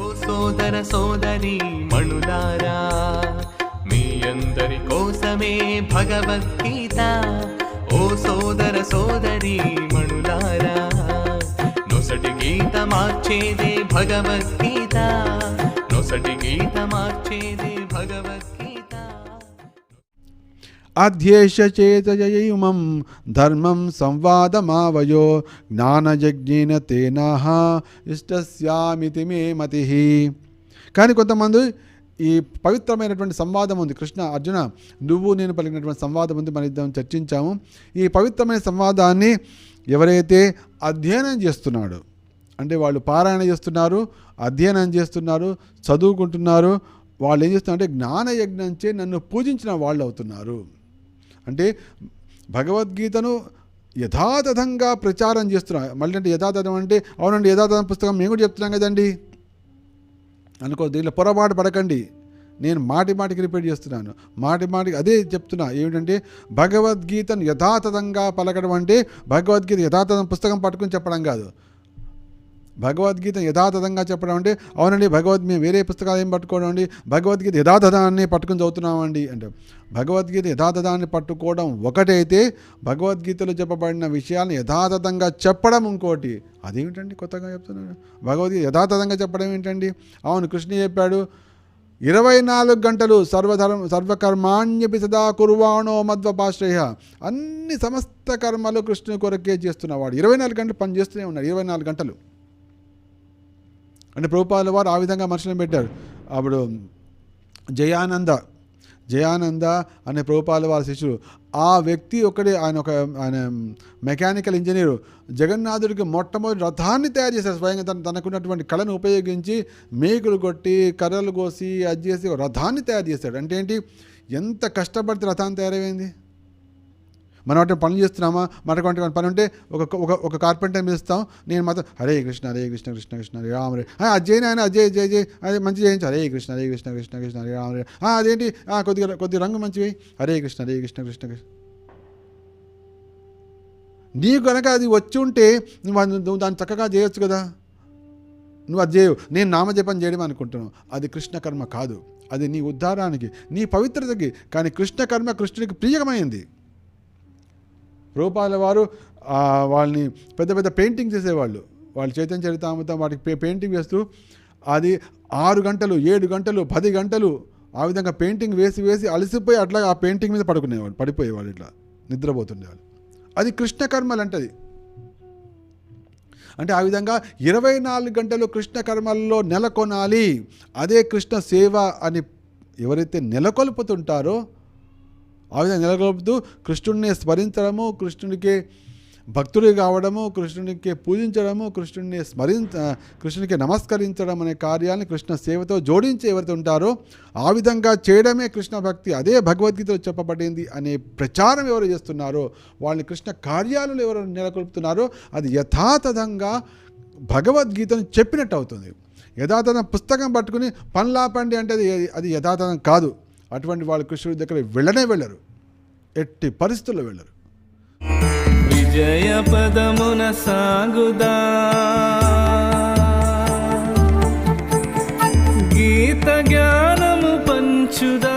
ఓ సోదర సోదరి మణులారా మీ అందరి కోసమే భగవద్గీత. ఓ సోదర సోదరి మణులారా నొసటి గీత మార్చేదే భగవద్గీత. నొసటి గీత మార్చేదే భగవద్గీత. అధ్యేషచేతయైమం ధర్మం సంవాదమావయో జ్ఞానయజ్ఞేన తేనాహ ఇష్టస్యామితి మే మతి కానీ కొంతమంది ఈ పవిత్రమైనటువంటి సంవాదం ఉంది. కృష్ణ అర్జున నువ్వు నేను పలికినటువంటి సంవాదం ఉంది. మన ఇద్దరం చర్చించాము. ఈ పవిత్రమైన సంవాదాన్ని ఎవరైతే అధ్యయనం చేస్తున్నాడు అంటే వాళ్ళు పారాయణ చేస్తున్నారు అధ్యయనం చేస్తున్నారు చదువుకుంటున్నారు వాళ్ళు ఏం చేస్తున్నారంటే జ్ఞానయజ్ఞంచే నన్ను పూజించిన వాళ్ళు అవుతున్నారు. అంటే భగవద్గీతను యథాతథంగా ప్రచారం చేస్తున్నారు. మళ్ళీ అంటే యథాతథం అంటే అవునండి యథాతథం పుస్తకం మేము కూడా చెప్తున్నాం కదండి. అనుకో దీనిలో పొరపాటు పడకండి. నేను మాటి మాటికి రిపీట్ చేస్తున్నాను. మాటి మాటికి అదే చెప్తున్నా. ఏమిటంటే భగవద్గీతను యథాతథంగా పలకడం అంటే భగవద్గీత యథాతథం పుస్తకం పట్టుకుని చెప్పడం కాదు. భగవద్గీత యథాతథంగా చెప్పడం అంటే అవునండి భగవద్ మేము వేరే పుస్తకాలు ఏం పట్టుకోవడం అండి? భగవద్గీత యథాతథాన్ని పట్టుకుని చదువుతున్నామండి అంటే. భగవద్గీత యథాతథాన్ని పట్టుకోవడం ఒకటైతే భగవద్గీతలో చెప్పబడిన విషయాలను యథాతథంగా చెప్పడం ఇంకోటి. అదేమిటండి కొత్తగా చెప్తున్నాను భగవద్గీత యథాతథంగా చెప్పడం ఏంటండి? అవును కృష్ణ చెప్పాడు ఇరవై నాలుగు గంటలు సర్వధర్మ సర్వకర్మాణ్యపి సదా కుర్వాణో మధ్వపాశ్రయ. అన్ని సమస్త కర్మలు కృష్ణు కొరకే చేస్తున్నవాడు. ఇరవై నాలుగు గంటలు పని చేస్తూనే ఉన్నాడు ఇరవై నాలుగు గంటలు. అంటే ప్రభుపాల వారు ఆ విధంగా మనుషులను పెట్టారు. అప్పుడు జయానంద జయానంద అనే ప్రభుపాల వారి శిష్యుడు ఆ వ్యక్తి ఒకడే ఆయన ఒక ఆయన మెకానికల్ ఇంజనీరు. జగన్నాథుడికి మొట్టమొదటి రథాన్ని తయారు చేశారు. స్వయంగా తన తనకున్నటువంటి కళను ఉపయోగించి మేకులు కొట్టి కర్రలు కోసి అది చేసి రథాన్ని తయారు చేశాడు. అంటే ఏంటి? ఎంత కష్టపడితే రథాన్ని తయారైంది మనం వాటిని పనులు చేస్తున్నామా? మనకు వంటి పని ఉంటే ఒక ఒక ఒక కార్పెంటర్ పిలుస్తాం నేను మాత్రం హరే కృష్ణ హరే కృష్ణ కృష్ణ కృష్ణ హరే రామ రే ఆ, అది చేయను ఆయన? అజయ్ జయ జయ అదే మంచి చేయించు. హరే కృష్ణ హరే కృష్ణ కృష్ణ కృష్ణ హరే రామ రే అదేంటి? కొద్దిగా కొద్ది రంగు మంచివి హరే కృష్ణ హరే కృష్ణ కృష్ణ కృష్ణ. నీకు కనుక అది వచ్చి ఉంటే నువ్వు దాన్ని చక్కగా చేయొచ్చు కదా? నువ్వు అది చేయవు. నేను నామజపం చేయడం అనుకుంటున్నావు అది కృష్ణకర్మ కాదు. అది నీ ఉద్ధారానికి నీ పవిత్రతకి. కానీ కృష్ణకర్మ కృష్ణునికి కృష్ణుడికి ప్రియమైంది. రూపాల వారు వాళ్ళని పెద్ద పెద్ద పెయింటింగ్ చేసేవాళ్ళు. వాళ్ళు చైతన్య చరితామృతం వాటికి పే పెయింటింగ్ వేస్తూ అది ఆరు గంటలు ఏడు గంటలు పది గంటలు ఆ విధంగా పెయింటింగ్ వేసి వేసి అలసిపోయి అట్లా ఆ పెయింటింగ్ మీద పడుకునేవాళ్ళు పడిపోయేవాళ్ళు ఇట్లా నిద్రపోతుండేవాళ్ళు. అది కృష్ణకర్మలు అంటది అంటే ఆ విధంగా ఇరవై నాలుగు గంటలు కృష్ణ కర్మల్లో నెలకొనాలి అదే కృష్ణ సేవ అని ఎవరైతే నెలకొల్పుతుంటారో ఆ విధంగా నెలకొల్పుతూ కృష్ణుడిని స్మరించడము కృష్ణుడికి భక్తుడి కావడము కృష్ణునికి పూజించడము కృష్ణుడిని స్మరించ కృష్ణునికి నమస్కరించడం అనే కార్యాన్ని కృష్ణ సేవతో జోడించి ఎవరైతే ఉంటారో ఆ విధంగా చేయడమే కృష్ణ భక్తి. అదే భగవద్గీతలో చెప్పబడింది అనే ప్రచారం ఎవరు చేస్తున్నారో వాళ్ళని కృష్ణ కార్యాలను ఎవరు నెలకొల్పుతున్నారో అది యథాతథంగా భగవద్గీతను చెప్పినట్టు అవుతుంది. యథాతథం పుస్తకం పట్టుకుని పనులాపండి అంటే అది అది యథాతథం కాదు. అటువంటి వాళ్ళు కృష్ణుడి దగ్గర వెళ్ళనే వెళ్ళరు. ఎట్టి పరిస్థితుల్లో వెళ్ళరు. విజయ పదమున సాగుదా. గీత జ్ఞానము పంచుదా.